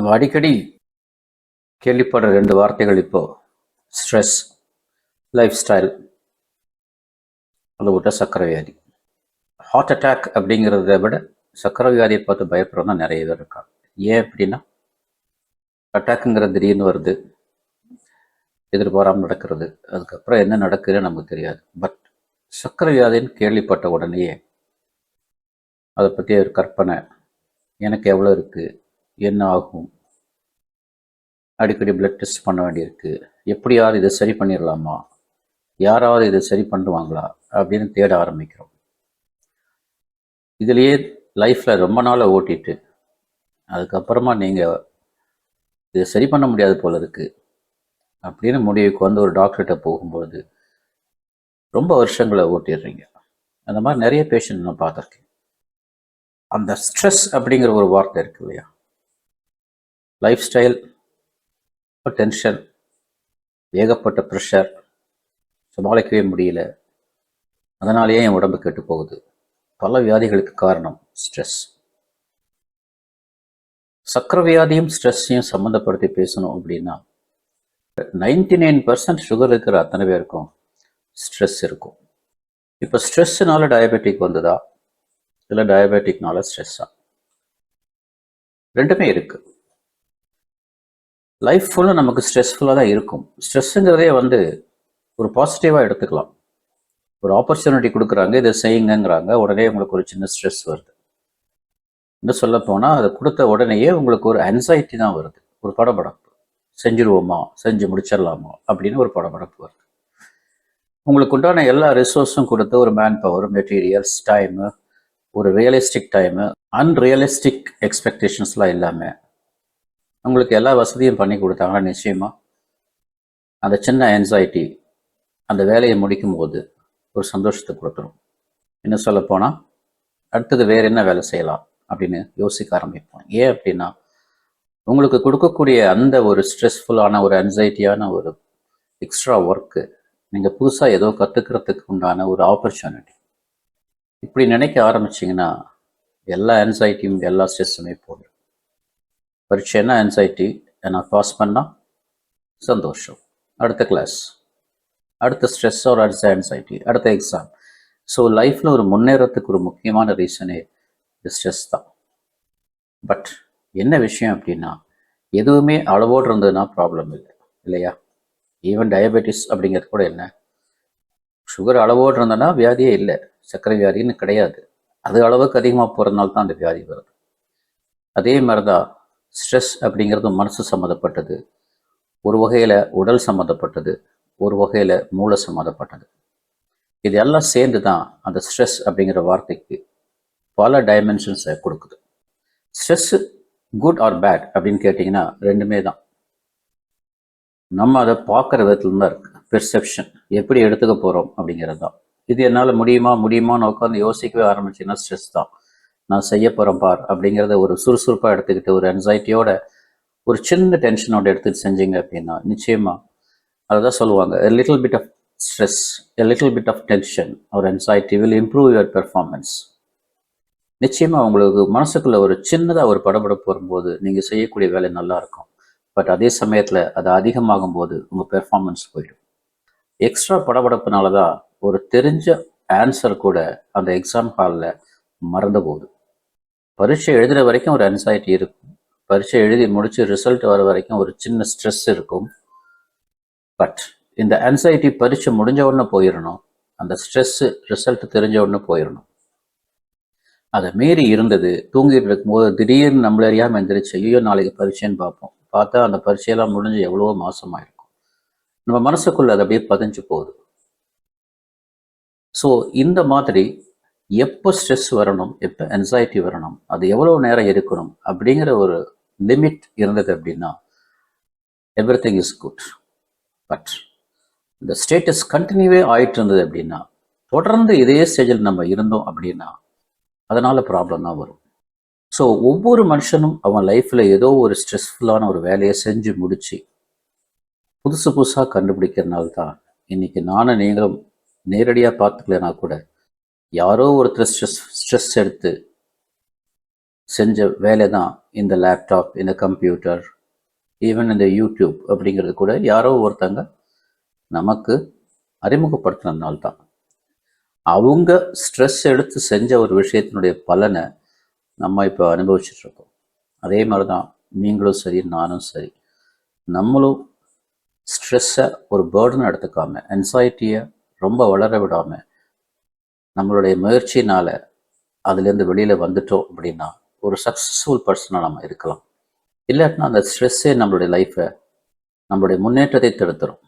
நம்ம அடிக்கடி கேள்விப்படுற ரெண்டு வார்த்தைகள் இப்போ. ஸ்ட்ரெஸ் லைஃப் ஸ்டைல் அதை விட்டால் சக்கரை வியாதி. ஹார்ட் அட்டாக் அப்படிங்கிறத விட சக்கரை வியாதியை பார்த்து பயப்படுறவங்க நிறைய பேர் இருக்காங்க. ஏன் அப்படின்னா அட்டாக்குங்கிறது திடீர்னு வருது எதிர்பாராமல் நடக்கிறது அதுக்கப்புறம் என்ன நடக்குதுன்னு நமக்கு தெரியாது. பட் சக்கரை வியாதின்னு கேள்விப்பட்ட உடனேயே அதை பற்றி ஒரு கற்பனை எனக்கு எவ்வளோ இருக்குது என்ன ஆகும் அடிக்கடி பிளட் டெஸ்ட் பண்ண வேண்டியிருக்கு. எப்படியாவது இதை சரி பண்ணிடலாமா யாராவது இதை சரி பண்ணுவாங்களா? அப்படின்னு தேட ஆரம்பிக்கிறோம். இதுலேயே லைஃப்பில் ரொம்ப நாளாக ஓட்டிட்டு அதுக்கப்புறமா நீங்கள் இதை சரி பண்ண முடியாது போல இருக்குது அப்படின்னு முடிவுக்கு வந்து ஒரு டாக்டர்கிட்ட போகும்போது ரொம்ப வருஷங்களை ஓட்டிடுறீங்க. அந்த மாதிரி நிறைய பேஷண்ட் நான் பார்த்துருக்கேன். அந்த ஸ்ட்ரெஸ் அப்படிங்கிற ஒரு வார்த்தை இருக்கு இல்லையா? லைஃப் ஸ்டைல் டென்ஷன் ஏகப்பட்ட ப்ரெஷர் சமாளிக்கவே முடியல. அதனாலேயே என் உடம்பு கெட்டு போகுது. பல வியாதிகளுக்கு காரணம் ஸ்ட்ரெஸ் சக்கரவியாதியும் ஸ்ட்ரெஸ்ஸையும் சம்மந்தப்படுத்தி பேசணும் அப்படின்னா நைன்டி நைன் பர்சன்ட் சுகர் இருக்கிற அத்தனை பேருக்கும் ஸ்ட்ரெஸ் இருக்கும். இப்போ ஸ்ட்ரெஸ்ஸுனால டயபெட்டிக் வந்ததா? இல்லை டயபெட்டிக்னால ஸ்ட்ரெஸ்ஸா ரெண்டுமே இருக்குது லைஃப் ஃபுல்லும் நமக்கு ஸ்ட்ரெஸ்ஃபுல்லாக தான் இருக்கும். ஸ்ட்ரெஸ்ஸுங்கிறதே வந்து ஒரு பாசிட்டிவாக எடுத்துக்கலாம். ஒரு ஆப்பர்ச்சுனிட்டி கொடுக்குறாங்க இதை செய்யுங்கிறாங்க உடனே உங்களுக்கு ஒரு சின்ன ஸ்ட்ரெஸ் வருது. இன்னும் சொல்ல போனால் அதை கொடுத்த உடனேயே உங்களுக்கு ஒரு அன்சைட்டி தான் வருது. ஒரு படபடப்பு. செஞ்சிருவோமா? செஞ்சு முடிச்சிடலாமா? அப்படின்னு ஒரு படபடப்பு வருது. உங்களுக்கு உண்டான எல்லா ரிசோர்ஸும் கொடுத்து ஒரு மேன் பவர் மெட்டீரியல்ஸ் டைமு ஒரு ரியலிஸ்டிக் டைமு அன்ரியலிஸ்டிக் எக்ஸ்பெக்டேஷன்ஸ்லாம் இல்லாமல் உங்களுக்கு எல்லா வசதியும் பண்ணி கொடுத்தாங்கன்னா நிச்சயமாக அந்த சின்ன என்சைட்டி அந்த வேலையை முடிக்கும் போது ஒரு சந்தோஷத்தை கொடுத்துரும். இன்னும் சொல்ல போனால் அடுத்தது வேறு என்ன வேலை செய்யலாம் அப்படின்னு யோசிக்க ஆரம்பிப்போம். ஏன் அப்படின்னா உங்களுக்கு கொடுக்கக்கூடிய அந்த ஒரு ஸ்ட்ரெஸ்ஃபுல்லான ஒரு அன்சைட்டியான ஒரு எக்ஸ்ட்ரா ஒர்க்கு நீங்கள் புதுசாக ஏதோ கற்றுக்கிறதுக்கு உண்டான ஒரு ஆப்பர்ச்சுனிட்டி இப்படி நினைக்க ஆரம்பிச்சிங்கன்னா எல்லா அன்சைட்டியும் எல்லா ஸ்ட்ரெஸ்ஸுமே போயிடும். பரீட்சை என்ன? அன்சைட்டி நான் பாஸ் பண்ணால் சந்தோஷம். அடுத்த கிளாஸ் அடுத்த ஸ்ட்ரெஸ் ஒரு அடுத்த ஆன்சைட்டி அடுத்த எக்ஸாம் ஸோ லைஃப்பில் ஒரு முன்னேறத்துக்கு ஒரு முக்கியமான ரீசனே ஸ்ட்ரெஸ் தான். பட் என்ன விஷயம் அப்படின்னா எதுவுமே அளவோடு இருந்ததுன்னா ப்ராப்ளம் இல்லை. இல்லையா? ஈவன் டயபெட்டிஸ் அப்படிங்கிறது கூட என்ன? சுகர் அளவோடு இருந்ததுன்னா வியாதியே இல்லை. சர்க்கரை வியாதின்னு கிடையாது. அது அளவுக்கு அதிகமாக போகிறதுனால தான் அந்த வியாதி வருது. அதே மாதிரி தான் ஸ்ட்ரெஸ் அப்படிங்கிறது மனசு சம்மந்தப்பட்டது. ஒரு வகையில் உடல் சம்மந்தப்பட்டது ஒரு வகையில் மூளை சம்மந்தப்பட்டது. இது எல்லாம் சேர்ந்து தான் அந்த ஸ்ட்ரெஸ் அப்படிங்கிற வார்த்தைக்கு பல டைமென்ஷன்ஸை கொடுக்குது. ஸ்ட்ரெஸ்ஸு குட் ஆர் பேட் அப்படின்னு கேட்டிங்கன்னா ரெண்டுமே தான். நம்ம அதை பார்க்குற விதத்துல தான் இருக்கு. பெர்செப்ஷன் எப்படி எடுத்துக்க போகிறோம் அப்படிங்கிறது தான். இது என்னால் முடியுமா முடியுமான்னு உட்காந்து யோசிக்கவே ஆரம்பிச்சிங்கன்னா ஸ்ட்ரெஸ் தான். நான் செய்ய போகிறேன் பார் அப்படிங்கிறத ஒரு சுறுசுறுப்பாக எடுத்துக்கிட்டு ஒரு அன்சைட்டியோட ஒரு சின்ன டென்ஷனோட எடுத்துட்டு செஞ்சீங்க அப்படின்னா நிச்சயமாக அதை தான் சொல்லுவாங்க. A little bit of stress a little bit of tension ஒரு anxiety will improve your performance நிச்சயமாக உங்களுக்கு மனசுக்குள்ளே ஒரு சின்னதாக ஒரு படபடப்பு வரும்போது நீங்கள் செய்யக்கூடிய வேலை நல்லாயிருக்கும் பட் அதே சமயத்தில் அது அதிகமாகும் போது உங்கள் பெர்ஃபார்மன்ஸ் போயிடும். எக்ஸ்ட்ரா படபடப்புனால தான் ஒரு தெரிஞ்ச ஆன்சர் கூட அந்த எக்ஸாம் ஹாலில் மறந்து போகுது. பரீட்சை எழுதுகிற வரைக்கும் ஒரு அன்சைட்டி இருக்கும். பரீட்சை எழுதி முடிச்சு ரிசல்ட் வர வரைக்கும் ஒரு சின்ன ஸ்ட்ரெஸ் இருக்கும். பட் இந்த அன்சைட்டி பரீட்சை முடிஞ்ச உடனே போயிடணும் அந்த ஸ்ட்ரெஸ்ஸு ரிசல்ட் தெரிஞ்ச உடனே போயிடணும் அதை மீறி இருந்தது. தூங்கிட்டு இருக்கும்போது திடீர்னு நம்மள அறியாமல் எந்திரிச்சு ஐயோ நாளைக்கு பரீட்சைன்னு பார்ப்போம். பார்த்தா அந்த பரீட்சையெல்லாம் முடிஞ்சு எவ்வளவோ மாசமாயிருக்கும். நம்ம மனசுக்குள்ள அது அப்படியே பதிஞ்சு போகுது. ஸோ இந்த மாதிரி எப்போ ஸ்ட்ரெஸ் வரணும் எப்போ என்சைட்டி வரணும் அது எவ்வளோ நேரம் இருக்கணும் அப்படிங்கிற ஒரு லிமிட் இருந்தது அப்படின்னா everything is good but இந்த ஸ்டேட்டஸ் கண்டினியூவே ஆயிட்டு இருந்தது அப்படின்னா தொடர்ந்து இதே ஸ்டேஜில் நம்ம இருந்தோம் அப்படின்னா அதனால் ப்ராப்ளம் தான் வரும். ஸோ ஒவ்வொரு மனுஷனும் அவன் லைஃப்பில் ஏதோ ஒரு ஸ்ட்ரெஸ்ஃபுல்லான ஒரு வேலையை செஞ்சு முடித்து புதுசு புதுசாக கண்டுபிடிக்கிறனால தான் இன்னைக்கு நானும் நீங்களும் நேரடியாக பார்த்துக்கலனா கூட யாரோ ஒருத்தர் ஸ்ட்ரெஸ் ஸ்ட்ரெஸ் எடுத்து செஞ்ச வேலை தான் இந்த லேப்டாப் இந்த கம்ப்யூட்டர் ஈவன் இந்த யூடியூப் அப்படிங்கிறது கூட யாரோ ஒருத்தங்க நமக்கு அறிமுகப்படுத்தினதுனால தான் அவங்க ஸ்ட்ரெஸ் எடுத்து செஞ்ச ஒரு விஷயத்தினுடைய பலனை நம்ம இப்போ அனுபவிச்சுட்டு இருக்கோம். அதே மாதிரி தான் நீங்களும் சரி நானும் சரி. நம்மளும் ஸ்ட்ரெஸ்ஸை ஒரு பேர்டன் எடுத்துக்காமல் என்சைட்டியை ரொம்ப வளர விடாமல் நம்மளுடைய முயற்சியினால் அதுலேருந்து வெளியில் வந்துட்டோம் அப்படின்னா ஒரு சக்ஸஸ்ஃபுல் பர்சனாக நம்ம இருக்கலாம். இல்லாட்டினா அந்த ஸ்ட்ரெஸ்ஸே நம்மளுடைய லைஃப்பை நம்மளுடைய முன்னேற்றத்தை தடுத்துரும்.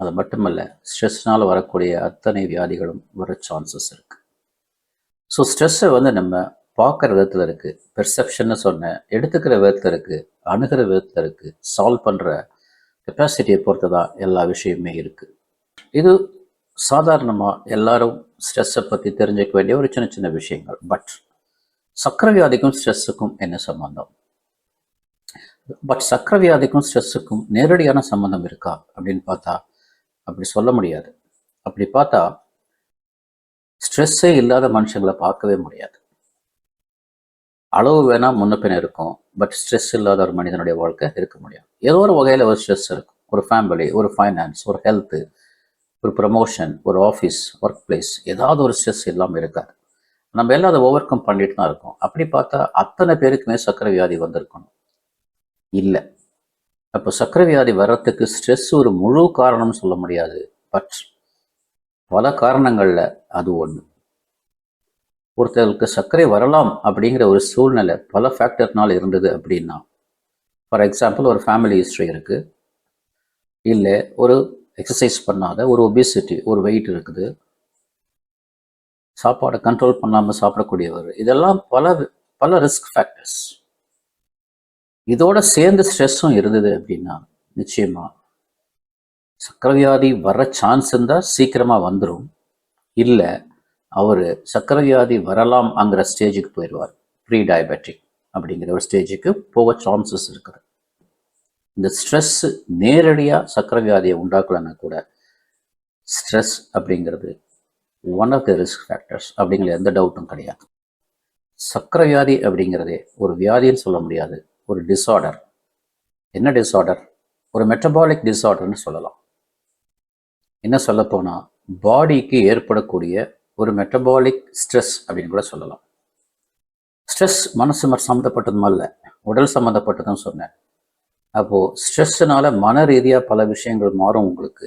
அது மட்டுமல்ல ஸ்ட்ரெஸ்னால் வரக்கூடிய அத்தனை வியாதிகளும் வர சான்சஸ் இருக்குது ஸோ ஸ்ட்ரெஸ்ஸை வந்து நம்ம பார்க்குற விதத்தில் இருக்குது பெர்செப்ஷன்னு சொன்னேன் எடுத்துக்கிற விதத்தில் இருக்குது அணுகிற விதத்தில் இருக்குது சால்வ் பண்ணுற கெப்பாசிட்டியை பொறுத்து தான் எல்லா விஷயமே இருக்குது இது சாதாரணமாக எல்லாரும் ஸ்ட்ரெஸ்ஸை பற்றி தெரிஞ்சுக்க வேண்டிய ஒரு சின்ன சின்ன விஷயங்கள். பட் சக்கர வியாதிக்கும் ஸ்ட்ரெஸ்ஸுக்கும் என்ன சம்பந்தம்? பட் சக்கர வியாதிக்கும் ஸ்ட்ரெஸ்ஸுக்கும் நேரடியான சம்பந்தம் இருக்கா? அப்படின்னு பார்த்தா அப்படி சொல்ல முடியாது. அப்படி பார்த்தா ஸ்ட்ரெஸ்ஸே இல்லாத மனுஷங்களை பார்க்கவே முடியாது. அளவு வேணா முன்ன பின்ன இருக்கும். பட் ஸ்ட்ரெஸ் இல்லாத ஒரு மனிதனுடைய வாழ்க்கை இருக்க முடியும் ஏதோ ஒரு வகையில் ஒரு ஸ்ட்ரெஸ் இருக்கும். ஒரு ஃபேமிலி ஒரு ஃபைனான்ஸ் ஒரு ஹெல்த்து ஒரு ப்ரமோஷன் ஒரு ஆஃபீஸ் ஒர்க் பிளேஸ் ஏதாவது ஒரு ஸ்ட்ரெஸ் இல்லாமல் இருக்காது. நம்ம எல்லாம் அதை ஓவர் கம் பண்ணிட்டு தான் இருக்கோம். அப்படி பார்த்தா அத்தனை பேருக்குமே சக்கரை வியாதி வந்திருக்கணும். இல்லை. அப்போ சக்கரை வியாதி வர்றதுக்கு ஸ்ட்ரெஸ் ஒரு முழு காரணம்னு சொல்ல முடியாது. பட் பல காரணங்களில் அது ஒன்று ஒருத்தருக்கு சர்க்கரை வரலாம் அப்படிங்கிற ஒரு சூழ்நிலை பல ஃபேக்டர்னால் இருந்தது அப்படின்னா ஃபார் எக்ஸாம்பிள் ஒரு ஃபேமிலி ஹிஸ்ட்ரி இருக்குது இல்லை ஒரு எக்ஸசைஸ் பண்ணாத ஒரு ஒபேசிட்டி ஒரு வெயிட் இருக்குது. சாப்பாடை கண்ட்ரோல் பண்ணாமல் சாப்பிடக்கூடியவர். இதெல்லாம் பல பல ரிஸ்க் ஃபேக்டர்ஸ் இதோட சேர்ந்து ஸ்ட்ரெஸ்ஸும் இருந்தது அப்படின்னா நிச்சயமாக சக்கரவியாதி வர சான்ஸ் இருந்தால் சீக்கிரமாக வந்துடும் இல்லை அவர் சக்கரவியாதி வரலாம் அங்கிற ஸ்டேஜுக்கு போயிடுவார். ப்ரீ டயபெட்டிக் அப்படிங்கிற ஒரு ஸ்டேஜுக்கு போக சான்சஸ் இருக்குது. இந்த ஸ்ட்ரெஸ் நேரடியாக சக்கரை வியாதியை உண்டாக்கலன்னா கூட ஸ்ட்ரெஸ் அப்படிங்கிறது one of the risk factors அப்படிங்கிற எந்த டவுட்டும் கிடையாது. சக்கரை வியாதி அப்படிங்கிறதே ஒரு வியாதின்னு சொல்ல முடியாது ஒரு டிஸார்டர் என்ன டிஸார்டர் ஒரு மெட்டபாலிக் டிஸார்டர்னு சொல்லலாம். என்ன சொல்லப்போனால் பாடிக்கு ஏற்படக்கூடிய ஒரு மெட்டபாலிக் ஸ்ட்ரெஸ் அப்படின்னு கூட சொல்லலாம். ஸ்ட்ரெஸ் மனசு ம- சம்மந்தப்பட்டதும் அல்ல உடல் சம்மந்தப்பட்டதும் சொன்னேன். அப்போது ஸ்ட்ரெஸ்ஸுனால மன ரீதியாக பல விஷயங்கள் மாறும் உங்களுக்கு.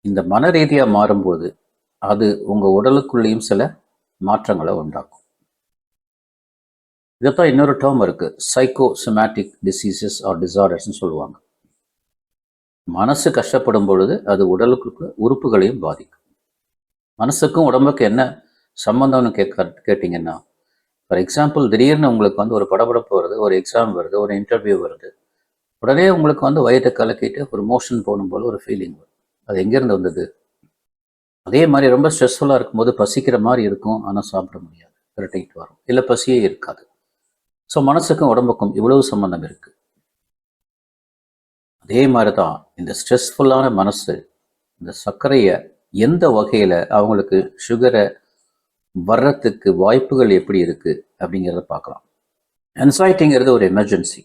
இந்த மன ரீதியாக மாறும்போது அது உங்கள் உடலுக்குள்ளேயும் சில மாற்றங்களை உண்டாக்கும். இதைத்தான் இன்னொரு டேர்ம் இருக்குது சைக்கோசோமேட்டிக் டிசீசஸ் ஆர் டிசார்டர்ஸ்னு சொல்லுவாங்க. மனசு கஷ்டப்படும் பொழுது அது உடலுக்கு உறுப்புகளையும் பாதிக்கும். மனசுக்கும் உடம்புக்கு என்ன சம்பந்தம்னு கேட்க கேட்டிங்கன்னா ஃபார் எக்ஸாம்பிள் திடீர்னு உங்களுக்கு வந்து ஒரு படபடப்பு வருது ஒரு எக்ஸாம் வருது ஒரு இன்டர்வியூ வருது. உடனே உங்களுக்கு வந்து வயிற்றை கலக்கிட்டு ஒரு மோஷன் போகணும் போல ஒரு ஃபீலிங் வரும். அது எங்கேருந்து வந்தது? அதே மாதிரி ரொம்ப ஸ்ட்ரெஸ்ஃபுல்லாக இருக்கும்போது பசிக்கிற மாதிரி இருக்கும் ஆனால் சாப்பிட முடியாது. விரட்டிக்கிட்டு வரும். இல்லை பசியே இருக்காது. ஸோ மனசுக்கும் உடம்புக்கும் இவ்வளவு சம்பந்தம் இருக்குது அதே மாதிரி தான் இந்த ஸ்ட்ரெஸ்ஃபுல்லான மனசு இந்த சர்க்கரையை எந்த வகையில் அவங்களுக்கு சுகரை வர்றதுக்கு வாய்ப்புகள் எப்படி இருக்கு அப்படிங்கிறத பார்க்கலாம். என்சைட்டிங்கிறது ஒரு எமர்ஜென்சி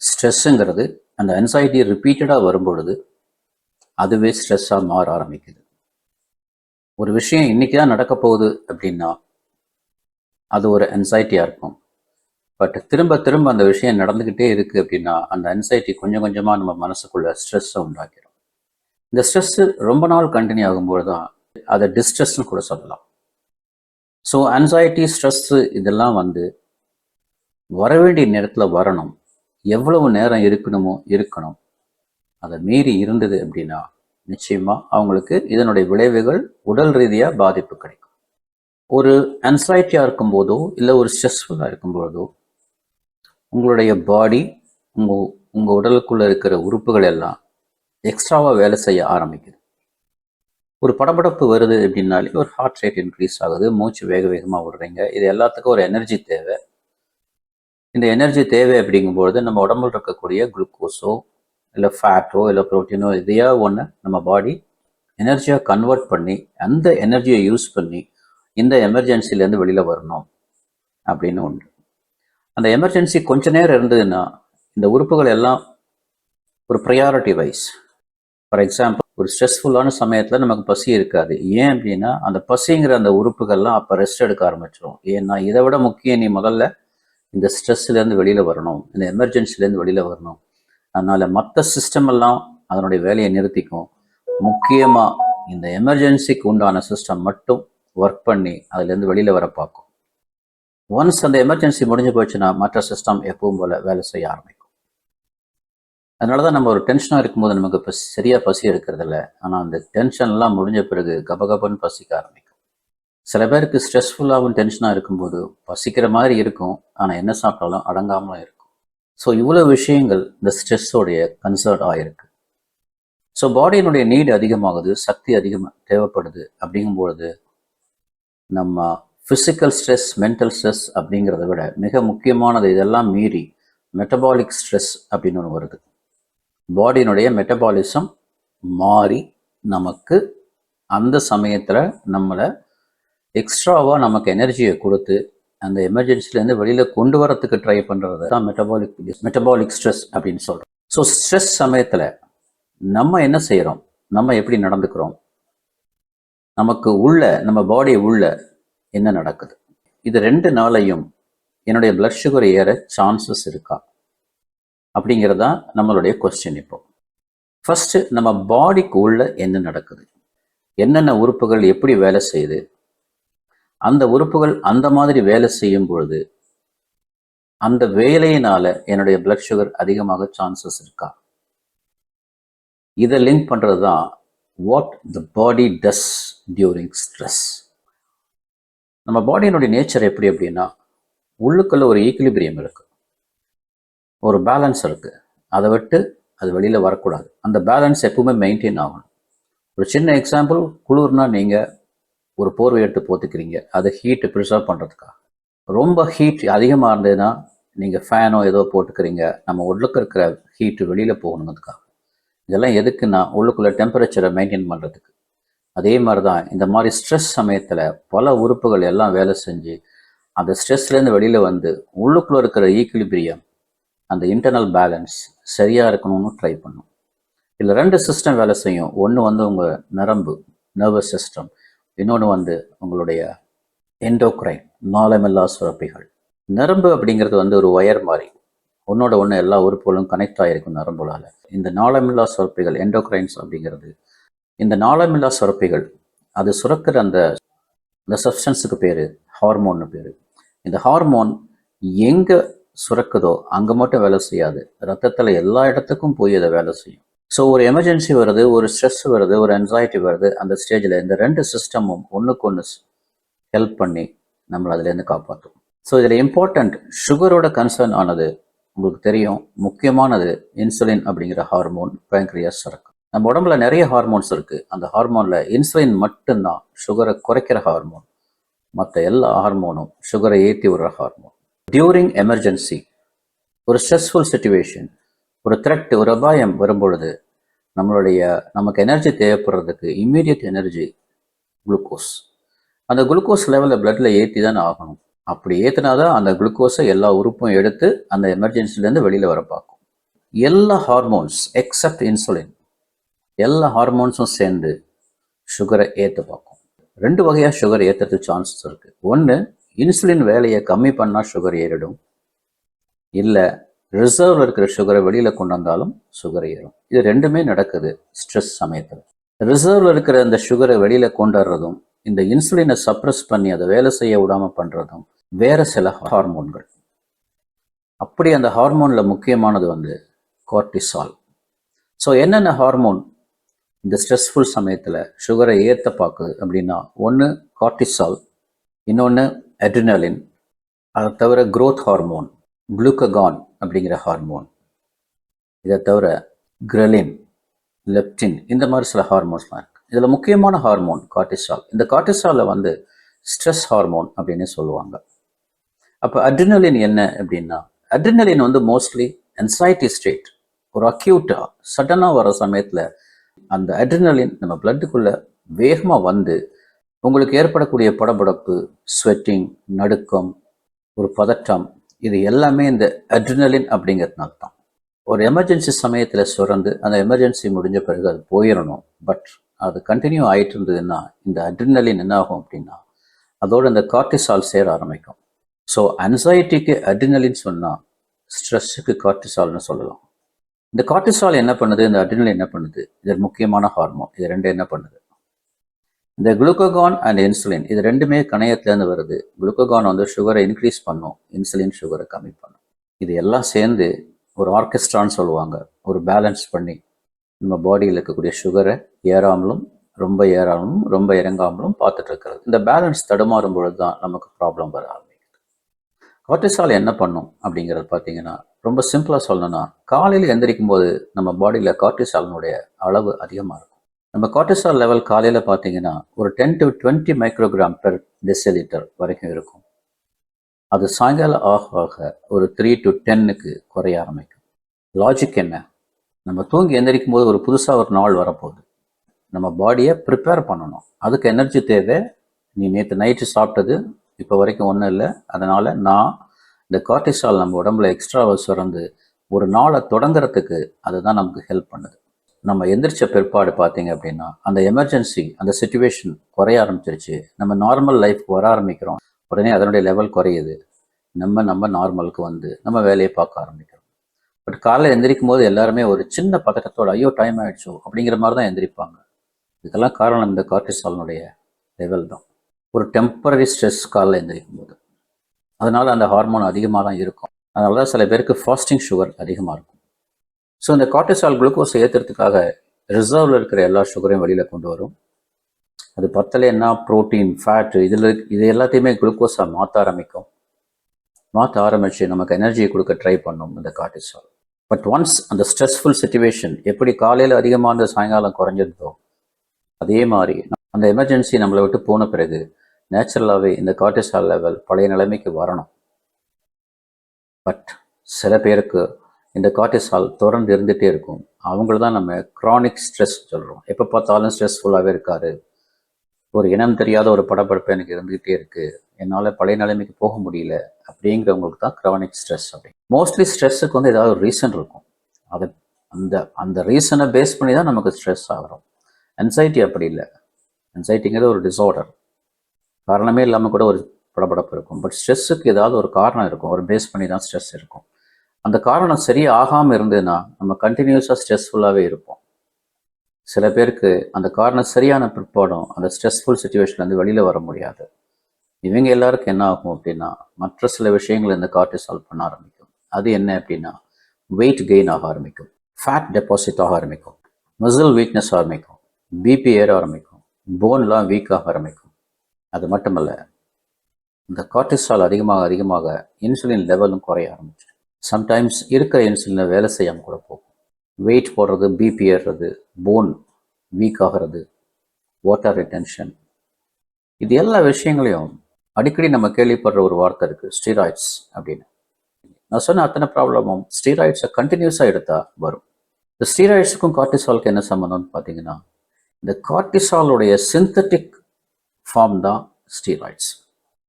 ஸ்ட்ரெஸ்ஸுங்கிறது அந்த என்சைட்டி ரிப்பீட்டடாக வரும்பொழுது அதுவே ஸ்ட்ரெஸ்ஸாக மாற ஆரம்பிக்குது. ஒரு விஷயம் இன்னைக்கு தான் நடக்க போகுது அப்படின்னா அது ஒரு என்சைட்டியாக இருக்கும். பட் திரும்ப திரும்ப அந்த விஷயம் நடந்துக்கிட்டே இருக்கு அப்படின்னா அந்த என்சைட்டி கொஞ்சம் கொஞ்சமாக நம்ம மனசுக்குள்ள ஸ்ட்ரெஸ்ஸை உண்டாக்கிடும் இந்த ஸ்ட்ரெஸ்ஸு ரொம்ப நாள் கண்டினியூ ஆகும்போது தான் அதை டிஸ்ட்ரெஸ்னு கூட சொல்லலாம். ஸோ anxiety ஸ்ட்ரெஸ்ஸு இதெல்லாம் வந்து வர வேண்டிய நேரத்தில் வரணும். எவ்வளவு நேரம் இருக்கணுமோ இருக்கணும். அதை மீறி இருந்தது அப்படின்னா நிச்சயமாக அவங்களுக்கு இதனுடைய விளைவுகள் உடல் ரீதியாக பாதிப்பு கிடைக்கும். ஒரு அன்சைட்டியாக இருக்கும்போதோ இல்லை ஒரு ஸ்ட்ரெஸ்ஃபுல்லாக இருக்கும்போதோ உங்களுடைய பாடி உங்கள் உங்கள் உடலுக்குள்ளே இருக்கிற உறுப்புகள் எல்லாம் எக்ஸ்ட்ராவாக வேலை செய்ய ஆரம்பிக்குது. ஒரு படபடப்பு வருது அப்படின்னாலே ஒரு ஹார்ட் ரேட் இன்க்ரீஸ் ஆகுது மூச்சு வேக வேகமாக விடுறீங்க இது எல்லாத்துக்கும் ஒரு எனர்ஜி தேவை. இந்த எனர்ஜி தேவை அப்படிங்கும்பொழுது நம்ம உடம்புல இருக்கக்கூடிய குளுக்கோஸோ இல்லை ஃபேட்டோ இல்லை ப்ரோட்டீனோ இதையோ ஒன்று நம்ம பாடி எனர்ஜியாக கன்வெர்ட் பண்ணி அந்த எனர்ஜியை யூஸ் பண்ணி இந்த எமர்ஜென்சிலேருந்து வெளியில் வரணும் அப்படின்னு உண்டு அந்த எமர்ஜென்சி கொஞ்ச நேரம் இருந்ததுன்னா இந்த உறுப்புகள் எல்லாம் ஒரு ப்ரையாரிட்டி வைஸ் ஃபார் எக்ஸாம்பிள் ஒரு ஸ்ட்ரெஸ்ஃபுல்லான சமயத்தில் நமக்கு பசி இருக்காது. ஏன் அப்படின்னா அந்த பசிங்கிற அந்த உறுப்புகள்லாம் அப்போ ரெஸ்ட் எடுக்க ஆரம்பிச்சிடும் ஏன்னா இதை விட முக்கியம் நீ முதல்ல இந்த ஸ்ட்ரெஸ்லேருந்து வெளியில் வரணும். இந்த எமர்ஜென்சிலேருந்து வெளியில் வரணும். அதனால் மற்ற சிஸ்டம் எல்லாம் அதனுடைய வேலையை நிறுத்திக்கும். முக்கியமாக இந்த எமர்ஜென்சிக்கு உண்டான சிஸ்டம் மட்டும் ஒர்க் பண்ணி அதுலேருந்து வெளியில் வர பார்க்கும். ஒன்ஸ் அந்த எமர்ஜென்சி முடிஞ்சு போச்சுன்னா மற்ற சிஸ்டம் எப்பவும் போல் வேலை செய்ய ஆரம்பிக்கும். அதனால தான் நம்ம ஒரு டென்ஷனாக இருக்கும்போது நமக்கு இப்போ சரியாக பசி இருக்கிறது இல்லை ஆனால் அந்த டென்ஷன்லாம் முடிஞ்ச பிறகு கபகபன்னு பசிக்க ஆரம்பிக்கும். சில பேருக்கு ஸ்ட்ரெஸ்ஃபுல்லாகவும் டென்ஷனாக இருக்கும்போது பசிக்கிற மாதிரி இருக்கும். ஆனால் என்ன சாப்பிட்டாலும் அடங்காமலாம் இருக்கும். ஸோ இவ்வளோ விஷயங்கள் இந்த ஸ்ட்ரெஸ்ஸோடைய கன்சர்ட் ஆகிருக்கு ஸோ பாடியினுடைய நீடு அதிகமாகுது சக்தி அதிகமாக தேவைப்படுது. அப்படிங்கும்பொழுது நம்ம ஃபிசிக்கல் ஸ்ட்ரெஸ் மென்டல் ஸ்ட்ரெஸ் அப்படிங்கிறத விட மிக முக்கியமானது இதெல்லாம் மீறி மெட்டபாலிக் ஸ்ட்ரெஸ் அப்படின்னு ஒன்று வருது. பாடியினுடைய மெட்டபாலிசம் மாறி நமக்கு அந்த சமயத்தில் நம்மளை எக்ஸ்ட்ராவாக நமக்கு எனர்ஜியை கொடுத்து அந்த எமர்ஜென்சிலேருந்து வெளியில் கொண்டு வரத்துக்கு ட்ரை பண்ணுறது தான் மெட்டபாலிக் மெட்டபாலிக் ஸ்ட்ரெஸ் அப்படின்னு சொல்கிறோம் ஸோ ஸ்ட்ரெஸ் சமயத்தில் நம்ம என்ன செய்கிறோம் நம்ம எப்படி நடந்துக்கிறோம்? நமக்கு உள்ள நம்ம பாடி உள்ள என்ன நடக்குது? இது ரெண்டு நாளையும் என்னுடைய பிளட் சுகர் ஏற சான்சஸ் இருக்கா? அப்படிங்கிறது தான் நம்மளுடைய கொஸ்டின் இப்போ. ஃபஸ்ட்டு நம்ம பாடிக்கு உள்ள என்ன நடக்குது? என்னென்ன உறுப்புகள் எப்படி வேலை செய்யுது? அந்த உறுப்புகள் அந்த மாதிரி வேலை செய்யும் பொழுது அந்த வேலையினால என்னுடைய பிளட் சுகர் அதிகமாக சான்சஸ் இருக்கா? இதை லிங்க் பண்ணுறது தான் what the body does during stress நம்ம பாடியினுடைய நேச்சர் எப்படி அப்படின்னா உள்ளுக்குள்ள ஒரு ஈக்குலிபிரியம் இருக்கு. ஒரு பேலன்ஸ் இருக்குது அதை விட்டு அது வெளியில் வரக்கூடாது. அந்த பேலன்ஸ் எப்பவுமே மெயின்டைன் ஆகணும். ஒரு சின்ன எக்ஸாம்பிள் குளிர்னா நீங்கள் ஒரு போர்வை எடுத்து போத்துக்கிறீங்க. அதை ஹீட்டு ப்ரிசர்வ் பண்ணுறதுக்காக ரொம்ப ஹீட் அதிகமாக இருந்ததுன்னா நீங்கள் ஃபேனோ ஏதோ போட்டுக்கிறீங்க. நம்ம உள்ளுக்கு இருக்கிற ஹீட்டு வெளியில் போகணுங்கிறதுக்காக. இதெல்லாம் எதுக்குன்னா உள்ளுக்குள்ளே டெம்பரேச்சரை மெயின்டைன் பண்ணுறதுக்கு அதே மாதிரி தான் இந்த மாதிரி ஸ்ட்ரெஸ் சமயத்தில் பல உறுப்புகள் எல்லாம் வேலை செஞ்சு அந்த ஸ்ட்ரெஸ்லேருந்து வெளியில் வந்து உள்ளுக்குள்ளே இருக்கிற ஈக்குலிபிரியம் அந்த இன்டர்னல் பேலன்ஸ் சரியாக இருக்கணும்னு ட்ரை பண்ணும். இதில் ரெண்டு சிஸ்டம் வேலை செய்யும். ஒன்று வந்து உங்கள் நரம்பு நர்வஸ் சிஸ்டம் இன்னொன்று வந்து உங்களுடைய எண்டோக்ரைன் நாளமில்லா சுரப்பிகள். நரம்பு அப்படிங்கிறது வந்து ஒரு ஒயர் மாதிரி. ஒன்னோட ஒன்று எல்லா உறுப்புகளும் கனெக்ட் ஆகிருக்கும் நரம்புகளால் இந்த நாளமில்லா சுரப்பிகள் எண்டோக்ரைன்ஸ் அப்படிங்கிறது இந்த நாளமில்லா சுரப்பிகள் அது சுரக்கிற அந்த அந்த சப்ஸ்டன்ஸுக்கு பேர் ஹார்மோன்னு பேர். இந்த ஹார்மோன் எங்கே சுரக்குதோ அங்கே மட்டும் வேலை செய்யாது. ரத்தத்தில் எல்லா இடத்துக்கும் போய் அதை வேலை செய்யும். ஸோ ஒரு எமர்ஜென்சி வருது ஒரு ஸ்ட்ரெஸ் வருது ஒரு என்சைட்டி வருது அந்த ஸ்டேஜில் இந்த ரெண்டு சிஸ்டமும் ஒன்றுக்கு ஒன்று ஹெல்ப் பண்ணி நம்மளை அதுலேருந்து காப்பாற்றும். ஸோ இதில் இம்பார்ட்டண்ட் சுகரோட கன்சர்ன் ஆனது உங்களுக்கு தெரியும் முக்கியமானது இன்சுலின் அப்படிங்கிற ஹார்மோன் பேங்க்ரியாஸ் சுரக்கும் நம்ம உடம்புல நிறைய ஹார்மோன்ஸ் இருக்குது அந்த ஹார்மோனில் இன்சுலின் மட்டும்தான் சுகரை குறைக்கிற ஹார்மோன் மற்ற எல்லா ஹார்மோனும் சுகரை ஏற்றி விடுற ஹார்மோன் டியூரிங் எமர்ஜென்சி ஒரு ஸ்ட்ரெஸ்ஃபுல் சுச்சுவேஷன் ஒரு த்ரெட் ஒரு அபாயம் வரும்பொழுது நம்மளுடைய நமக்கு எனர்ஜி தேவைப்படுறதுக்கு இம்மீடியட் எனர்ஜி குளுக்கோஸ் அந்த குளுக்கோஸ் லெவலில் பிளட்டில் ஏற்றி தானே ஆகணும். அப்படி ஏற்றினாதான் அந்த குளுக்கோஸை எல்லா உறுப்பும் எடுத்து அந்த எமர்ஜென்சிலேருந்து வெளியில் வர பார்க்கும். எல்லா ஹார்மோன்ஸ் எக்ஸப்ட் இன்சுலின் எல்லா ஹார்மோன்ஸும் சேர்ந்து சுகரை ஏற்ற பார்க்கும். ரெண்டு வகையாக சுகர் ஏற்றுறதுக்கு சான்சஸ் இருக்குது ஒன்று இன்சுலின் வேலையை கம்மி பண்ணால் சுகர் ஏறிடும். இல்லை ரிசர்வ்ல இருக்கிற சுகரை வெளியில் கொண்டு வந்தாலும் சுகர் ஏறும். இது ரெண்டுமே நடக்குது ஸ்ட்ரெஸ் சமயத்தில். ரிசர்வ்ல இருக்கிற அந்த சுகரை வெளியில் கொண்டு வர்றதும் இந்த இன்சுலினை சப்ரஸ் பண்ணி அதை வேலை செய்ய விடாம பண்ணுறதும் வேற சில ஹார்மோன்கள் அப்படி அந்த ஹார்மோனில் முக்கியமானது வந்து கார்டிசால் ஸோ என்னென்ன ஹார்மோன் இந்த ஸ்ட்ரெஸ்ஃபுல் சமயத்தில் சுகரை ஏற்ற பார்க்குது அப்படின்னா ஒன்று கார்டிசால் இன்னொன்று அட்ரினலின் அதை தவிர க்ரோத் ஹார்மோன் குளுக்ககான் அப்படிங்கிற ஹார்மோன் இதை தவிர கிரலின் லெப்டின் இந்த மாதிரி சில ஹார்மோன்ஸ்லாம் இருக்குது இதில் முக்கியமான ஹார்மோன் கார்டிசால் இந்த கார்டிசாலில் வந்து ஸ்ட்ரெஸ் ஹார்மோன் அப்படின்னு சொல்லுவாங்க. அப்போ அட்ரினலின் என்ன அப்படின்னா அட்ரினலின் வந்து மோஸ்ட்லி என்சைட்டி ஸ்டேட் ஒரு அக்யூட்டாக சடனாக வர சமயத்தில் அந்த அட்ரினலின் நம்ம பிளட்டுக்குள்ளே வேகமாக வந்து உங்களுக்கு ஏற்படக்கூடிய படபடப்பு ஸ்வெட்டிங் நடுக்கம் ஒரு பதட்டம் இது எல்லாமே இந்த அட்ரினலின் அப்படிங்கிறதுனால தான். ஒரு எமர்ஜென்சி சமயத்தில் சுரந்து அந்த எமர்ஜென்சி முடிஞ்ச பிறகு அது போயிடணும். பட் அது கண்டினியூ ஆகிட்டு இருந்ததுன்னா இந்த அட்ரினலின் என்ன ஆகும் அப்படின்னா அதோடு இந்த கார்டிசால் சேர ஆரம்பிக்கும். ஸோ அன்சைட்டிக்கு அட்ரினலின் சொன்னால் ஸ்ட்ரெஸ்ஸுக்கு கார்டிசால்னு சொல்லலாம். இந்த கார்டிசால் என்ன பண்ணுது? இந்த அட்ரினல் என்ன பண்ணுது? இது முக்கியமான ஹார்மோன் இது ரெண்டு என்ன பண்ணுது? இந்த குளுக்கோகான் அண்ட் இன்சுலின் இது ரெண்டுமே கணையத்துலேருந்து வருது. குளுக்கோகான் வந்து சுகரை இன்க்ரீஸ் பண்ணும் இன்சுலின் சுகரை கம்மி பண்ணும். இது எல்லாம் சேர்ந்து ஒரு ஆர்கெஸ்ட்ரான்னு சொல்லுவாங்க. ஒரு பேலன்ஸ் பண்ணி நம்ம பாடியில் இருக்கக்கூடிய சுகரை ஏறாமலும் ரொம்ப ஏறாமலும் ரொம்ப இறங்காமலும் பார்த்துட்டு இருக்கிறது. இந்த பேலன்ஸ் தடுமாறும் பொழுது தான் நமக்கு ப்ராப்ளம் வர ஆரம்பிக்குது. கார்டிசால் என்ன பண்ணும் அப்படிங்கிறது பார்த்தீங்கன்னா ரொம்ப சிம்பிளாக சொல்லணும்னா காலையில் எந்திரிக்கும் போது நம்ம பாடியில் கார்டிசாலினுடைய அளவு அதிகமாக இருக்கும். நம்ம கார்டிசால் லெவல் காலையில் பார்த்தீங்கன்னா ஒரு ten to twenty microgram per decilitre வரைக்கும் இருக்கும். அது சாயங்காலம் ஆக ஆக ஒரு த்ரீ டு டென்னுக்கு குறைய ஆரம்பிக்கும். லாஜிக் என்ன? நம்ம தூங்கி எந்திரிக்கும் போது ஒரு புதுசாக ஒரு நாள் வரப்போகுது. நம்ம பாடியை ப்ரிப்பேர் பண்ணணும். அதுக்கு எனர்ஜி தேவை. நீ நேற்று நைட்டு சாப்பிட்டது இப்போ வரைக்கும் ஒன்றும் இல்லை. அதனால் நான் இந்த கார்டிசால் நம்ம உடம்புல எக்ஸ்ட்ராவை சுரந்து ஒரு நாளை தொடங்குறதுக்கு அதுதான் நமக்கு ஹெல்ப் பண்ணுது. நம்ம எந்திரிச்ச பிற்பாடு பார்த்தீங்க அப்படின்னா அந்த எமர்ஜென்சி அந்த சுச்சுவேஷன் குறைய ஆரம்பிச்சிருச்சு. நம்ம நார்மல் லைஃப் வர ஆரம்பிக்கிறோம். உடனே அதனுடைய லெவல் குறையுது. நம்ம நம்ம நார்மலுக்கு வந்து நம்ம வேலையை பார்க்க ஆரம்பிக்கிறோம். பட் காலையில் எந்திரிக்கும் போது எல்லாருமே ஒரு சின்ன பதட்டத்தோட ஐயோ டைம் ஆகிடுச்சோ அப்படிங்கிற மாதிரி தான் எந்திரிப்பாங்க. இதுக்கெல்லாம் காரணம் இந்த கார்டிசாலினுடைய லெவல் தான். ஒரு டெம்பரரி ஸ்ட்ரெஸ் காலில் எந்திரிக்கும் போது அதனால் அந்த ஹார்மோன் அதிகமாக தான் இருக்கும். அதனால தான் சில பேருக்கு ஃபாஸ்டிங் சுகர் அதிகமாக இருக்கும். ஸோ இந்த கார்டிசால் குளுக்கோஸ் ஏற்றுறதுக்காக ரிசர்வில் இருக்கிற எல்லா சுகரையும் வெளியில் கொண்டு வரும். அது பத்தலைன்னா ப்ரோட்டீன் ஃபேட்டு இதில் இது எல்லாத்தையுமே குளுக்கோஸாக மாற்ற ஆரம்பிக்கும். மாற்ற ஆரம்பித்து நமக்கு எனர்ஜியை கொடுக்க ட்ரை பண்ணும் இந்த கார்டிசால் பட் ஒன்ஸ் அந்த ஸ்ட்ரெஸ்ஃபுல் சுச்சுவேஷன் எப்படி காலையில் அதிகமான சாயங்காலம் குறைஞ்சிருந்தோ அதே மாதிரி அந்த எமர்ஜென்சி நம்மளை விட்டு போன பிறகு நேச்சுரலாகவே இந்த கார்டிசால் லெவல் பழைய நிலைமைக்கு வரணும். பட் சில பேருக்கு இந்த கார்டிசால் தொடர்ந்து இருந்துகிட்டே இருக்கும். அவங்கள தான் நம்ம க்ரானிக் ஸ்ட்ரெஸ் சொல்கிறோம் எப்போ பார்த்தாலும் ஸ்ட்ரெஸ்ஃபுல்லாகவே இருக்காரு. ஒரு இனம் தெரியாத ஒரு படப்படப்பு எனக்கு இருந்துகிட்டே இருக்குது என்னால் பழைய நிலைமைக்கு போக முடியல அப்படிங்கிறவங்களுக்கு தான் க்ரானிக் ஸ்ட்ரெஸ் அப்படி. மோஸ்ட்லி ஸ்ட்ரெஸ்ஸுக்கு வந்து ஏதாவது ஒரு ரீசன் இருக்கும். அது அந்த அந்த ரீசனை பேஸ் பண்ணி தான் நமக்கு ஸ்ட்ரெஸ் ஆகிறோம். அன்சைட்டி அப்படி இல்லை. அன்சைட்டிங்கிறது ஒரு டிஸார்டர் காரணமே இல்லாமல் கூட ஒரு படபடப்பு இருக்கும். பட் ஸ்ட்ரெஸ்ஸுக்கு ஏதாவது ஒரு காரணம் இருக்கும். ஒரு பேஸ் பண்ணி தான் ஸ்ட்ரெஸ் இருக்கும். அந்த காரணம் சரியாக ஆகாமல் இருந்ததுன்னா நம்ம கண்டினியூஸாக ஸ்ட்ரெஸ்ஃபுல்லாகவே இருப்போம். சில பேருக்கு அந்த காரணம் சரியான பிற்பாடும் அந்த ஸ்ட்ரெஸ்ஃபுல் சுச்சுவேஷன்லேருந்து வெளியில் வர முடியாது. இவங்க எல்லாருக்கும் என்ன ஆகும் அப்படின்னா மற்ற சில விஷயங்கள் இந்த கார்ட்டு சால்வ் பண்ண ஆரம்பிக்கும். அது என்ன அப்படின்னா வெயிட் கெயின் ஆக ஆரம்பிக்கும். ஃபேட் டெபாசிட் ஆக ஆரம்பிக்கும். மசில் வீக்னஸ் ஆரம்பிக்கும். பிபி ஏற ஆரம்பிக்கும். போன்லாம் வீக் ஆக ஆரம்பிக்கும். அது மட்டுமல்ல இந்த கார்டிசால் அதிகமாக அதிகமாக இன்சுலின் லெவலும் குறைய ஆரம்பிச்சிடும். சம்டைம்ஸ் இருக்கிற இன்சுலினை வேலை செய்யாமல் கூட போகும். வெயிட் போடுறது பிபி ஏறுறது போன் வீக் ஆகிறது வாட்டர் ரிட்டென்ஷன் இது எல்லா விஷயங்களையும் அடிக்கடி நம்ம கேள்விப்படுற ஒரு வார்த்தை இருக்குது ஸ்டீராய்ட்ஸ் அப்படின்னு. நான் சொன்ன அத்தனை ப்ராப்ளமும் ஸ்டீராய்ட்ஸை கண்டினியூஸாக எடுத்தால் வரும். இந்த ஸ்டீராய்ட்ஸுக்கும் கார்டிசாலுக்கு என்ன சம்மந்தம்னு பார்த்தீங்கன்னா இந்த கார்டிசாலுடைய சிந்தட்டிக் ஃபார்ம் தான் ஸ்டீராய்ட்ஸ்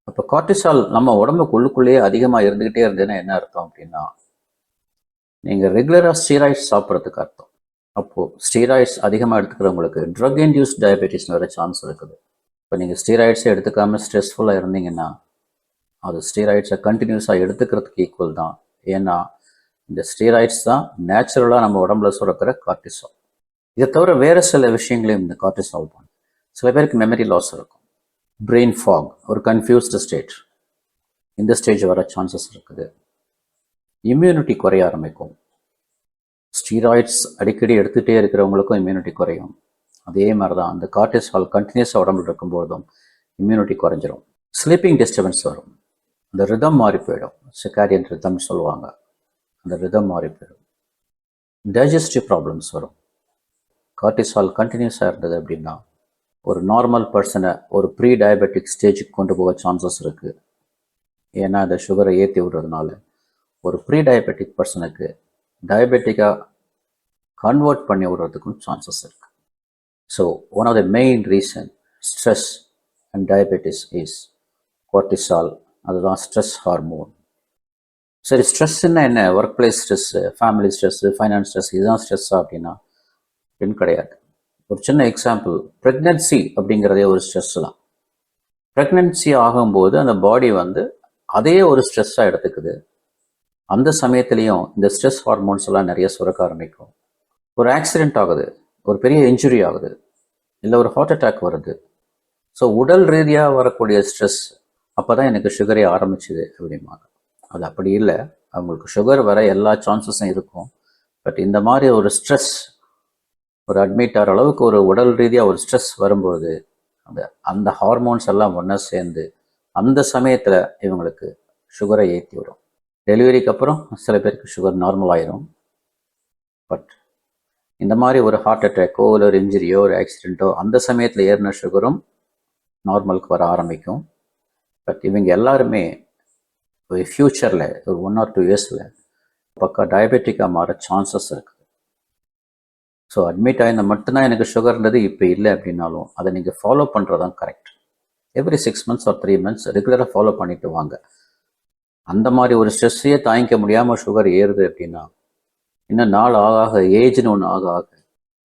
அப்போ கார்டிசால் நம்ம உடம்புக்குள்ளுக்குள்ளேயே அதிகமாக இருந்துக்கிட்டே இருந்ததுன்னா என்ன அர்த்தம் அப்படின்னா நீங்கள் ரெகுலராக ஸ்டீராய்ட்ஸ் சாப்பிட்றதுக்கு அர்த்தம். அப்போது ஸ்டீராய்ட்ஸ் அதிகமாக எடுத்துக்கிறவங்களுக்கு ட்ரக் இன்டியூஸ் டயபெட்டிஸ்னு வர சான்ஸ் இருக்குது. இப்போ நீங்கள் ஸ்டீராய்ட்ஸை எடுத்துக்காமல் ஸ்ட்ரெஸ்ஃபுல்லாக இருந்தீங்கன்னா அது ஸ்டீராய்ட்ஸை கண்டினியூஸாக எடுத்துக்கிறதுக்கு ஈக்குவல் தான். ஏன்னா இந்த ஸ்டீராய்ட்ஸ் தான் நேச்சுரலாக நம்ம உடம்புல சுரக்கிற கார்டிசால் இதை தவிர வேறு சில விஷயங்களையும் இந்த கார்டிசால் பண்ணும் சில பேருக்கு மெமரி லாஸ் இருக்கும். பிரெயின் ஃபாக் ஒரு கன்ஃபியூஸ்டு ஸ்டேட் இந்த ஸ்டேஜ் வர சான்சஸ் இருக்குது. இம்யூனிட்டி குறைய ஆரம்பிக்கும். ஸ்டீராய்ட்ஸ் அடிக்கடி எடுத்துகிட்டே இருக்கிறவங்களுக்கும் இம்யூனிட்டி குறையும். அதே மாதிரி தான் அந்த கார்டிஸ்டால் கண்டினியூஸாக உடம்புல இருக்கும்போதும் இம்யூனிட்டி குறைஞ்சிரும். ஸ்லீப்பிங் டிஸ்டர்பன்ஸ் வரும். அந்த ரிதம் மாறி போயிடும். சிக்காரியன் ரிதம்னு சொல்லுவாங்க. அந்த ரிதம் மாறி போயிடும். டைஜஸ்டிவ் ப்ராப்ளம்ஸ் வரும். கார்டிசால் கண்டினியூஸாக இருந்தது அப்படின்னா ஒரு நார்மல் பர்சனை ஒரு ப்ரீ டயபெட்டிக் ஸ்டேஜுக்கு கொண்டு போக சான்சஸ் இருக்குது ஏன்னா அந்த சுகரை ஏற்றி விடுறதுனால. ஒரு ப்ரீ டயபெட்டிக் பர்சனுக்கு டயபெட்டிக்காக கன்வெர்ட் பண்ணி விடுறதுக்கும் சான்சஸ் இருக்குது so one of the main reason stress and diabetes is cortisol அதுதான் ஸ்ட்ரெஸ் ஹார்மோன் சரி ஸ்ட்ரெஸ்ஸுன்னா என்ன? Workplace stress family stress finance stress இதுதான் ஸ்ட்ரெஸ்ஸா அப்படின்னா அப்படின்னு கிடையாது. ஒரு சின்ன எக்ஸாம்பிள் ப்ரெக்னென்சி அப்படிங்கிறதே ஒரு ஸ்ட்ரெஸ் தான். ப்ரெக்னென்சி ஆகும்போது அந்த பாடி வந்து அதே ஒரு ஸ்ட்ரெஸ்ஸாக எடுத்துக்குது. அந்த சமயத்துலேயும் இந்த ஸ்ட்ரெஸ் ஹார்மோன்ஸ் எல்லாம் நிறைய சுரக்க ஆரம்பிக்கும். ஒரு ஆக்சிடெண்ட் ஆகுது ஒரு பெரிய இன்ஜுரி ஆகுது இல்லை ஒரு ஹார்ட் அட்டாக் வருது. ஸோ உடல் ரீதியாக வரக்கூடிய ஸ்ட்ரெஸ் அப்போ தான் எனக்கு சுகரே ஆரம்பிச்சுது அப்படிம்பாங்க. அது அப்படி இல்லை. அவங்களுக்கு சுகர் வர எல்லா சான்சஸும் இருக்கும். பட் இந்த மாதிரி ஒரு ஸ்ட்ரெஸ் ஒரு அட்மிட் ஆகிற அளவுக்கு ஒரு உடல் ரீதியாக ஒரு ஸ்ட்ரெஸ் வரும்போது அந்த அந்த ஹார்மோன்ஸ் எல்லாம் ஒன்றா சேர்ந்து அந்த சமயத்தில் இவங்களுக்கு சுகரை ஏற்றி விடும். டெலிவரிக்கு அப்புறம் சில பேருக்கு சுகர் நார்மல் ஆயிரும். பட் இந்த மாதிரி ஒரு ஹார்ட் அட்டாக்கோ இல்லை ஒரு இன்ஜுரியோ ஒரு ஆக்சிடெண்ட்டோ அந்த சமயத்தில் ஏறின சுகரும் நார்மலுக்கு வர ஆரம்பிக்கும். பட் இவங்க எல்லாருமே ஒரு ஃப்யூச்சரில் ஒரு ஒன் ஆர் டூ இயர்ஸில் பக்கா டயபெட்டிக்காக மாற சான்சஸ் இருக்குது ஸோ அட்மிட் ஆயிருந்த மட்டும்தான் எனக்கு சுகர்ன்றது இப்போ இல்லை அப்படின்னாலும் அதை நீங்கள் ஃபாலோ பண்ணுறது தான் correct every six months or three months ரெகுலராக ஃபாலோ பண்ணிட்டு வாங்க. அந்த மாதிரி ஒரு ஸ்ட்ரெஸ்ஸையே தாங்கிக்க முடியாமல் சுகர் ஏறுது அப்படின்னா இன்னும் நாள் ஆக ஆக ஏஜ்னு ஒன்று ஆக ஆக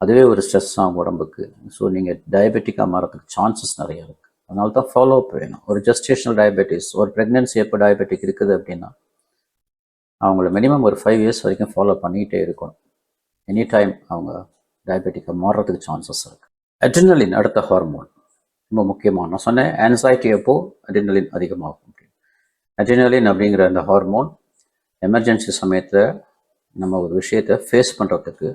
அதுவே ஒரு ஸ்ட்ரெஸ் தான் உடம்புக்கு. ஸோ நீங்கள் டயபெட்டிக்காக மாறதுக்கு சான்சஸ் நிறைய இருக்குது அதனால தான் ஃபாலோ அப் வேணும். ஒரு ஜஸ்டேஷனல் டயபெட்டிஸ் ஒரு ப்ரெக்னென்சி எப்போ டயபெட்டிக் இருக்குது அப்படின்னா அவங்கள மினிமம் ஒரு ஃபைவ் இயர்ஸ் வரைக்கும் ஃபாலோ பண்ணிகிட்டே இருக்கணும். எனி டைம் அவங்க டயபெட்டிக்காக மாறுறதுக்கு சான்சஸ் இருக்குது அட்ரினலின் அடுத்த ஹார்மோன் ரொம்ப முக்கியமான நான் சொன்னேன் ஆன்சைட்டி அப்போ அட்ரினலின் அதிகமாகும். அப்படின்னு அட்ரினலின் அப்படிங்கிற அந்த ஹார்மோன் எமர்ஜென்சி சமயத்தில் நம்ம ஒரு விஷயத்தை ஃபேஸ் பண்ணுறதுக்கு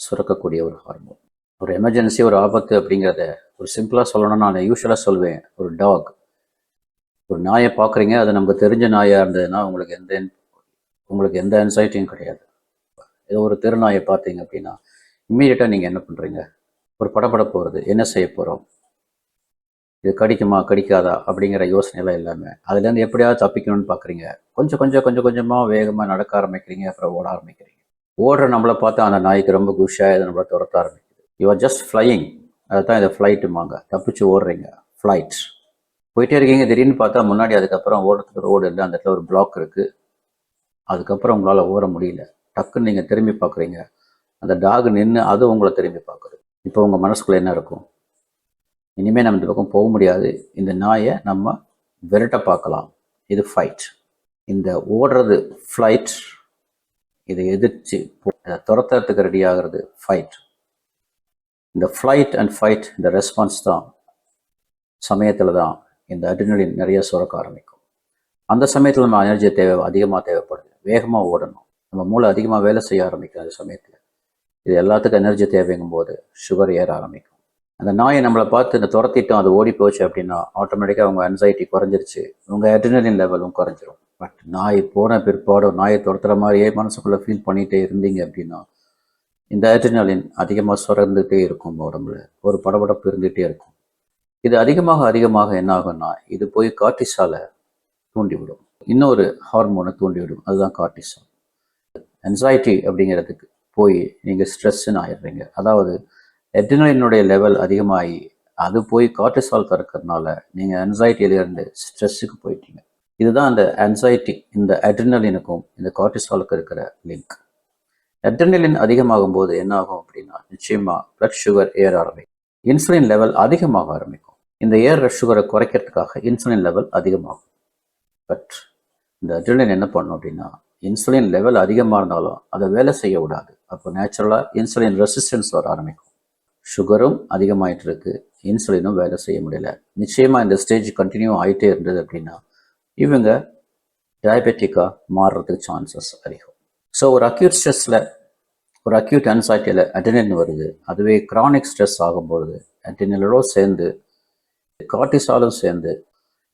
சுரக்கக்கூடிய ஒரு ஹார்மோன் ஒரு எமர்ஜென்சி ஒரு ஆபத்து அப்படிங்கிறத ஒரு சிம்பிளாக சொல்லணும்னா நான் யூஸ்வலாக சொல்வேன் ஒரு டாக் ஒரு நாயை பார்க்குறீங்க அது நமக்கு தெரிஞ்ச நாயாக இருந்ததுன்னா உங்களுக்கு எந்த உங்களுக்கு எந்த அன்சைட்டியும் கிடையாது. ஏதோ ஒரு தெருநாயை பார்த்தீங்க அப்படின்னா இம்மீடியட்டாக நீங்கள் என்ன பண்ணுறீங்க ஒரு படப்பட போகிறது என்ன செய்ய போகிறோம் இது கடிக்குமா கடிக்காதா? அப்படிங்கிற யோசனைலாம் இல்லாமல் அதுலேருந்து எப்படியாவது தப்பிக்கணும்னு பார்க்குறீங்க கொஞ்சம் கொஞ்சம் கொஞ்சம் கொஞ்சமாக வேகமாக நடக்க ஆரம்பிக்கிறீங்க. அப்புறம் ஓட ஆரம்பிக்கிறீங்க. ஓடுற நம்மளை பார்த்தா அந்த நாய்க்கு ரொம்ப குஷாக இதை நம்மளை துரத்த ஆரம்பிக்குது. யூ ஆர் ஜஸ்ட் ஃப்ளையிங் அதுதான் இதை ஃப்ளைட்டுமாங்க தப்பிச்சு ஓடுறீங்க. ஃப்ளைட் போயிட்டே இருக்கீங்க. திடீர்னு பார்த்தா முன்னாடி அதுக்கப்புறம் ஓடுறதுக்கு ரோடு இல்லை. அந்த இடத்துல ஒரு பிளாக் இருக்குது அதுக்கப்புறம் உங்களால் ஓட முடியல. டக்குன்னு நீங்கள் திரும்பி பார்க்குறீங்க அந்த டாக் நின்று அது உங்களை திரும்பி பார்க்குது. இப்போ உங்கள் மனசுக்குள்ளே என்ன இருக்கும்? இனிமேல் நம்ம இந்த பக்கம் போக முடியாது. இந்த நாயை நம்ம விரட்ட பார்க்கலாம். இது ஃபைட் இந்த ஓடுறது ஃப்ளைட் இதை எதிர்த்து அதை துரத்துறதுக்கு ரெடி ஆகிறது ஃபைட் இந்த ஃப்ளைட் அண்ட் ஃபைட் இந்த ரெஸ்பான்ஸ் தான் சமயத்தில் தான் இந்த அட்ரினலின் நிறைய சுரக்க ஆரம்பிக்கும். அந்த சமயத்தில் நம்ம எனர்ஜி தேவை அதிகமாக தேவைப்படுது. வேகமாக ஓடணும். நம்ம மூளை அதிகமாக வேலை செய்ய ஆரம்பிக்கும் அந்த சமயத்தில். இது எல்லாத்துக்கும் எனர்ஜி தேவைங்கும் போது சுகர் ஏற ஆரம்பிக்கும். அந்த நாயை நம்மளை பார்த்து இந்த துரத்திட்டோம் அது ஓடி போச்சு அப்படின்னா ஆட்டோமேட்டிக்காக அவங்க அன்சைட்டி குறைஞ்சிருச்சு. உங்கள் அட்ரினலின் லெவலும் குறைஞ்சிரும். பட் நாய் போன பிற்பாடும் நாயை துரத்துற மாதிரியே மனசுக்குள்ளே ஃபீல் பண்ணிகிட்டே இருந்தீங்க அப்படின்னா இந்த அட்ரினலின் அதிகமாக சுரந்துகிட்டே இருக்கும் உடம்புல. ஒரு படபடப்பு இருந்துகிட்டே இருக்கும். இது அதிகமாக அதிகமாக என்ன ஆகும்னா இது போய் கார்டிசாலை தூண்டிவிடும். இன்னொரு ஹார்மோனை தூண்டிவிடும். அதுதான் கார்டிசால் என்சைட்டி அப்படிங்கிறதுக்கு போய் நீங்கள் ஸ்ட்ரெஸ்ஸுன்னு ஆயிடுறீங்க. அதாவது எட்ரினலினுடைய லெவல் அதிகமாகி அது போய் கார்டிசால் திறக்கிறதுனால நீங்கள் அன்சைட்டியிலேருந்து ஸ்ட்ரெஸ்ஸுக்கு போயிட்டீங்க. இதுதான் அந்த அன்சைட்டி இந்த அட்ரினலினுக்கும் இந்த கார்டிசாலுக்கு இருக்கிற லிங்க் அட்ரினலின் அதிகமாகும் போது என்ன ஆகும் அப்படின்னா நிச்சயமாக பிளட் சுகர் ஏற ஆரம்பிக்கும். இன்சுலின் லெவல் அதிகமாக ஆரம்பிக்கும். இந்த ஏற சுகரை குறைக்கிறதுக்காக இன்சுலின் லெவல் அதிகமாகும். பட் இந்த அட்ரினலின் என்ன பண்ணும் அப்படின்னா இன்சுலின் லெவல் அதிகமாக இருந்தாலும் அதை வேலை செய்ய விடாது அப்போ நேச்சுரலாக இன்சுலின் ரெசிஸ்டன்ஸ் வர ஆரம்பிக்கும். சுகரும் அதிகமாயிட்டு இருக்கு. இன்சுலினும் வேலை செய்ய முடியல. நிச்சயமாக இந்த ஸ்டேஜ் கண்டினியூ ஆகிட்டே இருந்தது அப்படின்னா இவங்க டயபெட்டிக்காக மாறுறதுக்கு சான்சஸ் அதிகம். ஸோ ஒரு அக்யூட் ஸ்ட்ரெஸ்ஸில் ஒரு அக்யூட் அன்சைட்டியில் அட்ரினலின் வருது. அதுவே கிரானிக் ஸ்ட்ரெஸ் ஆகும்பொழுது அட்ரினலோட சேர்ந்து கார்டிசாலும் சேர்ந்து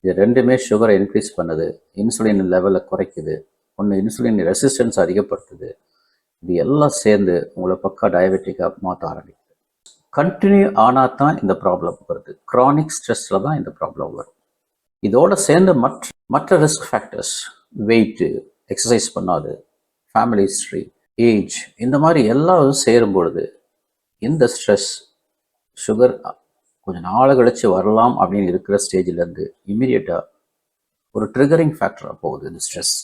இது ரெண்டுமே சுகரை இன்க்ரீஸ் பண்ணுது. இன்சுலின் லெவலை குறைக்குது. ஒன்று இன்சுலின் ரெசிஸ்டன்ஸ் அதிகப்படுத்துது. இது எல்லாம் சேர்ந்து உங்களை பக்கா டயபெட்டிக்காக மாற்ற ஆரம்பிக்குது. கண்டினியூ ஆனால் தான் இந்த ப்ராப்ளம் வருது. க்ரானிக் ஸ்ட்ரெஸ்ஸில் தான் இந்த ப்ராப்ளம் வரும். இதோட சேர்ந்து மற்ற மற்ற ரிஸ்க் ஃபேக்டர்ஸ் வெயிட்டு எக்ஸசைஸ் பண்ணாது ஃபேமிலி ஹிஸ்ட்ரி ஏஜ் இந்த மாதிரி எல்லாம் சேரும் பொழுது இந்த ஸ்ட்ரெஸ் சுகர் கொஞ்சம் நாள் கழித்து வரலாம் அப்படின்னு இருக்கிற ஸ்டேஜிலேருந்து இமீடியட்டாக ஒரு ட்ரிகரிங் ஃபேக்டராக போகுது இந்த ஸ்ட்ரெஸ்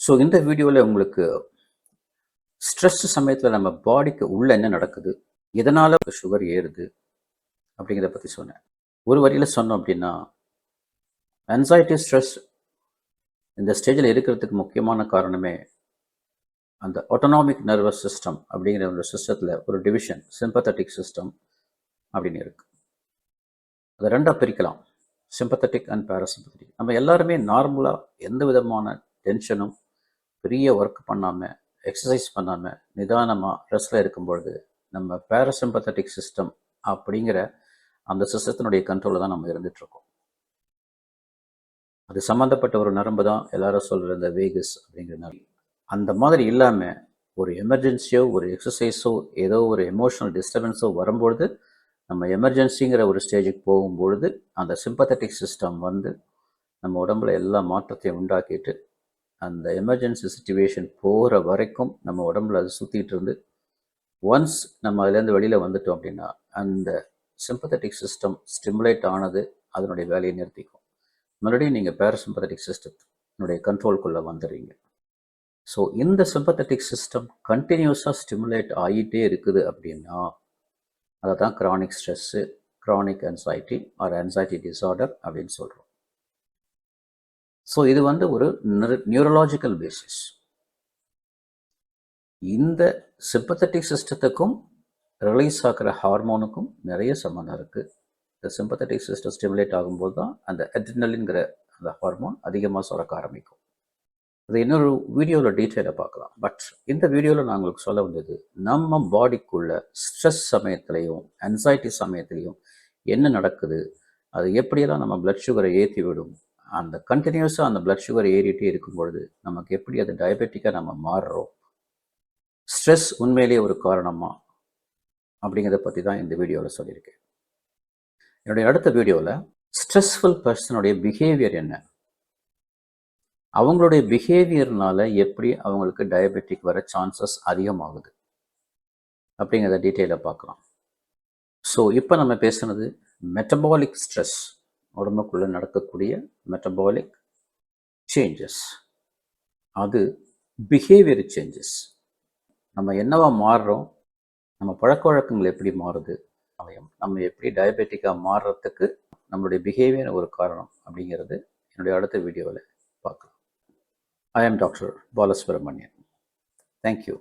ஸோ இந்த வீடியோவில் உங்களுக்கு ஸ்ட்ரெஸ் சமயத்தில் நம்ம பாடிக்கு உள்ள என்ன நடக்குது? எதனால் சுகர் ஏறுது? அப்படிங்கிறத பற்றி சொன்னேன். ஒரு வரியில் சொன்னோம் அப்படின்னா அன்சைட்டி ஸ்ட்ரெஸ் இந்த ஸ்டேஜில் இருக்கிறதுக்கு முக்கியமான காரணமே அந்த ஆட்டோனாமிக் நர்வஸ் சிஸ்டம் அப்படிங்கிற ஒரு சிஸ்டத்தில் ஒரு டிவிஷன் சிம்பத்தட்டிக் சிஸ்டம் அப்படின்னு இருக்குது அதை ரெண்டாக பிரிக்கலாம். சிம்பத்தட்டிக் அண்ட் பேராசிம்பத்தட்டிக் நம்ம எல்லாருமே நார்மலாக எந்த விதமான டென்ஷனும் பெரிய ஒர்க் பண்ணாமல் எக்ஸசைஸ் பண்ணாமல் நிதானமாக ரெஸ்டில் இருக்கும்பொழுது நம்ம பேரசிம்பத்தட்டிக் சிஸ்டம் அப்படிங்கிற அந்த சிஸ்டத்தினுடைய கண்ட்ரோலில் தான் நம்ம இருந்துகிட்ருக்கோம் அது சம்மந்தப்பட்ட ஒரு நரம்பு தான் எல்லாரும் சொல்கிற இந்த வேகஸ் அப்படிங்கிற நரம்பு. அந்த மாதிரி இல்லாமல் ஒரு எமர்ஜென்சியோ ஒரு எக்ஸசைஸோ ஏதோ ஒரு எமோஷனல் டிஸ்டர்பன்ஸோ வரும்பொழுது நம்ம எமர்ஜென்சிங்கிற ஒரு ஸ்டேஜுக்கு போகும்பொழுது அந்த சிம்பத்தட்டிக் சிஸ்டம் வந்து நம்ம உடம்புல எல்லா மாற்றத்தையும் உண்டாக்கிட்டு அந்த எமர்ஜென்சி சுச்சுவேஷன் போகிற வரைக்கும் நம்ம உடம்புல அது சுற்றிட்டு இருந்து ஒன்ஸ் நம்ம அதுலேருந்து வெளியில் வந்துட்டோம் அப்படின்னா அந்த சிம்பத்தட்டிக் சிஸ்டம் ஸ்டிமுலேட் ஆனது அதனுடைய வேலையை நிறுத்திக்கும். மறுபடியும் நீங்கள் பேரசிம்பத்தட்டிக் சிஸ்டத்தினுடைய கண்ட்ரோல்குள்ளே வந்துடுறீங்க. ஸோ இந்த சிம்பத்தட்டிக் சிஸ்டம் கண்டினியூஸாக ஸ்டிமுலேட் ஆகிட்டே இருக்குது அப்படின்னா அதை தான் chronic stress chronic anxiety or anxiety disorder அப்படின்னு சொல்கிறோம் ஸோ இது வந்து ஒரு நியூரலாஜிக்கல் பேசிஸ் இந்த சிம்பத்தட்டிக் சிஸ்டத்துக்கும் ரிலீஸ் ஆகிற ஹார்மோனுக்கும் நிறைய சம்மந்தம் இருக்குது இந்த சிம்பத்தட்டிக் சிஸ்டம் ஸ்டிமுலேட் ஆகும்போது தான் அந்த அட்ரினலின்கிற அந்த ஹார்மோன் அதிகமாக சுரக்க ஆரம்பிக்கும். அது இன்னொரு வீடியோவில் டீட்டெயிலாக பார்க்கலாம். பட் இந்த வீடியோவில் நான் உங்களுக்கு சொல்ல வந்தது நம்ம பாடிக்குள்ள ஸ்ட்ரெஸ் சமயத்துலேயும் அன்சைட்டி சமயத்துலேயும் என்ன நடக்குது? அது எப்படியெல்லாம் நம்ம பிளட் சுகரை ஏற்றி விடும்? அந்த கண்டினியூஸாக அந்த பிளட் சுகர் ஏறிட்டே இருக்கும் பொழுது நமக்கு எப்படி அது டயபெட்டிக்காக நம்ம மாறுறோம்? ஸ்ட்ரெஸ் உண்மையிலேயே ஒரு காரணமா? அப்படிங்கிறத பற்றி தான் இந்த வீடியோவில் சொல்லியிருக்கேன். என்னுடைய அடுத்த வீடியோவில் ஸ்ட்ரெஸ்ஃபுல் பர்சனுடைய பிஹேவியர் என்ன? அவங்களுடைய பிஹேவியர்னால எப்படி அவங்களுக்கு டயபெட்டிக் வர சான்சஸ் அதிகமாகுது? அப்படிங்கிறத டீட்டெயிலாக பார்க்கலாம். ஸோ இப்போ நம்ம பேசுனது மெட்டபாலிக் ஸ்ட்ரெஸ் உடம்புக்குள்ளே நடக்கக்கூடிய மெட்டபாலிக் சேஞ்சஸ் அது பிஹேவியர் சேஞ்சஸ் நம்ம என்னவா மாறுறோம்? நம்ம பழக்க வழக்கங்கள் எப்படி மாறுது? அவயம். நம்ம எப்படி டயபெட்டிக்காக மாறுறதுக்கு நம்மளுடைய பிஹேவியர் ஒரு காரணம் அப்படிங்கிறது என்னுடைய அடுத்த வீடியோவில் பார்க்கலாம். ஐ ஆம் டாக்டர் பாலசுப்ரமணியன் தேங்க்யூ